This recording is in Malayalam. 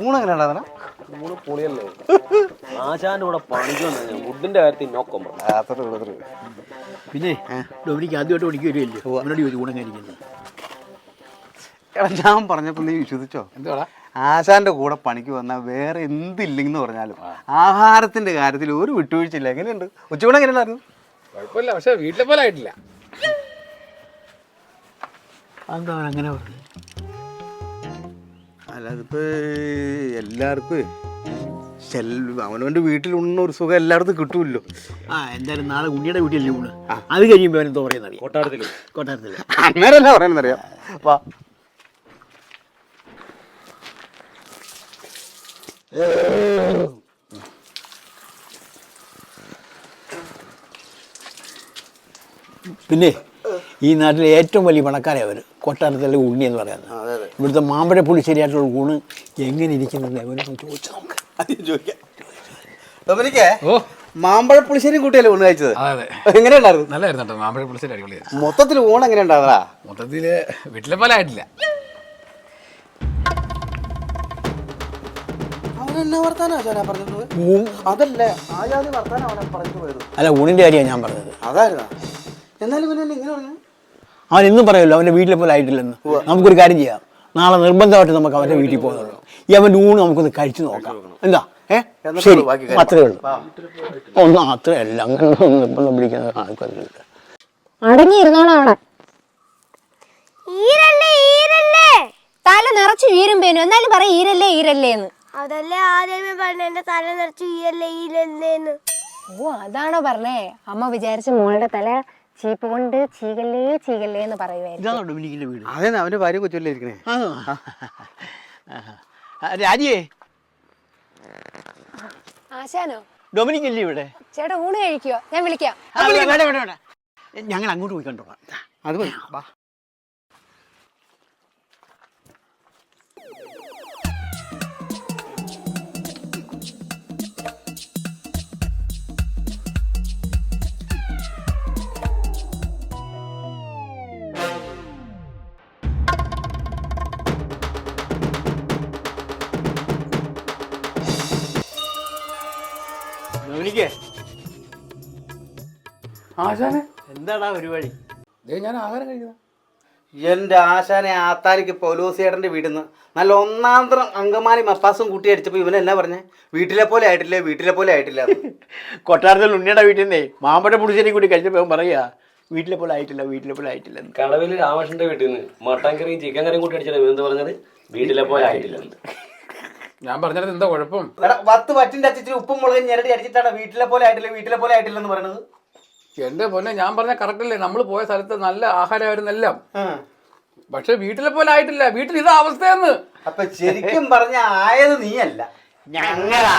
ഊണെങ്ങനെ ഉണ്ടാകുന്ന മൂന്ന് പൊളിയല്ലേ? ആശാന്റെ കൂടെ പണിക്ക് വന്നു ഫുഡിന്റെ കാര്യത്തിൽ നോക്കം പിന്നെ ഡൊമിനിക്ക് ആദ്യമായിട്ട് പണിക്ക് വരുമല്ലോ അവനോട് ചോദിച്ചു കഴിക്കുന്നത് എടാ ഞാൻ പറഞ്ഞപ്പോൾ നീ വിശ്വസിച്ചോ? എന്തുവാടാ? ആശാന്റെ കൂടെ പണിക്ക് വന്നാൽ വേറെ എന്തില്ലെന്ന് പറഞ്ഞാലും ആഹാരത്തിന്റെ കാര്യത്തിൽ ഒരു വിട്ടുവീഴ്ചയില്ല. എങ്ങനെയുണ്ട്? ഉച്ചയൂടെ എങ്ങനെയുണ്ടായിരുന്നു? കുഴപ്പമില്ല പക്ഷെ വീട്ടിലെ പോലെ ആയിട്ടില്ല. എന്താ അങ്ങനെ പറഞ്ഞു? അല്ല അതിപ്പോ എല്ലാവർക്കും അവനവന്റെ വീട്ടിലുണ്ണ ഒരു സുഖം എല്ലായിടത്തും കിട്ടുമല്ലോ ആ എന്തായാലും നാളെ ഉണ്ണിയുടെ വീട്ടിലല്ലേ ഊണ് അത് കഴിയുമ്പോൾ അവനെന്തോ പറയുന്നറിയാം? കൊട്ടാരത്തിൽ. കൊട്ടാരത്തിൽ അന്നേരമല്ല പറയുന്നറിയാം. വാ. പിന്നെ? ഈ നാട്ടിലെ ഏറ്റവും വലിയ പണക്കാരെ അവർ കൊട്ടാരത്തിലെ ഉണ്ണി എന്ന് പറയുന്നത്. ഇവിടുത്തെ മാമ്പഴ പുളി ശരിയായിട്ടുള്ള ഊണ് എങ്ങനെ ഇരിക്കുന്നത് അവനൊന്ന് ചോദിച്ചു നമുക്ക്. ആദ്യം ചോദിക്കാം. ഡൊമിനിക്കേ ഓ. മാമ്പഴ പുളിശ്ശേരി കൂട്ടിയല്ലേ ഊണ് കഴിച്ചത്? അതെ എങ്ങനെ എങ്ങനെയുണ്ടായിരുന്നു? നല്ലായിരുന്നു കേട്ടോ മാമ്പഴ പുളിശ്ശേരി അടിപൊളിയായിരുന്നു. മൊത്തത്തിൽ ഊണ് എങ്ങനെ ഉണ്ടായിരുന്നാ മൊത്തത്തിൽ വീട്ടിലെ പോലെ ആയിട്ടില്ല. വർത്താനാ ആശാനാ അതല്ല ആജാതി വർത്താനം അവനെ പറഞ്ഞു പോയത് അല്ല ഊണിന്റെ കാര്യമാണ് ഞാൻ പറഞ്ഞത്. അതായിരുന്നു? എന്നാലും പിന്നെ ഇങ്ങനെ പറഞ്ഞു. അവൻ എന്നും പറയുമല്ലോ അവന്റെ വീട്ടിലെ പോലെ ആയിട്ടില്ലെന്ന്. നമുക്കൊരു കാര്യം ചെയ്യാം. നാളെ നിർബന്ധമായിട്ട് നമുക്ക് അവന്റെ വീട്ടിൽ പോകുന്നുള്ളൂ ഈ അവന്റെ ഊണ് നമുക്കൊന്ന് കഴിച്ചു നോക്കാം. എന്താ? ഏ? ശരി. അത്രേ ഉള്ളൂ. ഒന്നും അത്രയല്ല. അങ്ങനെ നിർബന്ധം പിടിക്കുന്ന ആൾക്കാരില്ല അടങ്ങിയിരുന്നോളാം അവിടെ ഈരല്ലേ ഈരല്ലേ? തല നിറച്ച് ഈരുമ്പേനു. എന്നാലും പറയും ഈരല്ലേ ഈരല്ലേ എന്ന് അതല്ലേ ആദ്യമേ പറഞ്ഞ എന്റെ തല നിറച്ച് ഈരല്ലേ ഈരല്ലേന്ന്. ഓ അതാണോ പറഞ്ഞേ? അമ്മ വിചാരിച്ച മോളുടെ തല ചീപ്പ് കൊണ്ട് ചീകല്ലേ ചീകല്ലേ എന്ന് പറയുമായിരുന്നു ഇതാണോ വീട്? അവന്റെ ഭാര്യ കൊച്ചല്ലേ ഇരിക്കണേ? ആ, രാജിയേ. ആശാനോ? ഡൊമിനിക് ഇല്ലേ ഇവിടെ? ചേട്ടാ ഊണ് കഴിക്കുവോ? ഞാൻ വിളിക്കാം. ആ, വേണ്ട വേണ്ട വേണ്ട. ഞങ്ങൾ അങ്ങോട്ട് പോയി കണ്ടോളാം. അത് മതി. വാ. ഡൊമിനിക്കേ ആശാനെ? എന്താടാ പരിപാടി? ദേ ഞാൻ ആഹാരം കഴിക്കുന്നത് എന്റെ ആശാനെ ആത്താരിക്ക് പൗലോസിയേട്ടന്റെ വീടിന്ന് നല്ല ഒന്നാന്തരം അങ്കമാലി മപ്പാസും കൂട്ടി അടിച്ചപ്പോ ഇവൻ എന്നാ പറഞ്ഞേ? വീട്ടിലെ പോലെ ആയിട്ടില്ലേ വീട്ടിലെ പോലെ ആയിട്ടില്ല. കൊട്ടാരത്തിൽ ഉണ്ണിയുടെ വീട്ടിൽ നിന്നേ മാമ്പഴ പുളിശ്ശേരി കൂടി കഴിച്ചപ്പോൾ അവൻ പറയാ വീട്ടിലെ പോലെ ആയിട്ടില്ല വീട്ടിലെ പോലെ ആയിട്ടില്ല എന്ന്. കടവിൽ രാമകൃഷ്ണന്റെ വീട്ടിൽ നിന്ന് മട്ടൻ കറിയും ചിക്കൻ കറിയും കൂട്ടി അടിച്ചാൽ എന്ത് പറഞ്ഞത്? വീട്ടിലെ പോലെ ആയിട്ടില്ലെന്ന് ഞാൻ പറഞ്ഞത് എന്താ കുഴപ്പം? എടാ, വറ്റിന്റെ പറ്റിന്റെ അച്ചിച്ചിരി ഉപ്പും മുളകും ഞെരടി അടിച്ചിട്ടാണ് വീട്ടിലെ പോലെ ആയിട്ടില്ല വീട്ടിലെ പോലെ ആയിട്ടില്ല എന്ന് പറയുന്നത് എന്റെ പൊന്നെ ഞാൻ പറഞ്ഞ കറക്റ്റ് അല്ലേ? നമ്മൾ പോയ സ്ഥലത്ത് നല്ല ആഹാരമായിരുന്നു എല്ലാം. ആ. പക്ഷെ വീട്ടിലെ പോലെ ആയിട്ടില്ല. വീട്ടിൽ ഇതാ അവസ്ഥയെന്ന്. അപ്പൊ ശരിക്കും പറഞ്ഞ ആയത് നീയല്ല. ഞങ്ങളാ.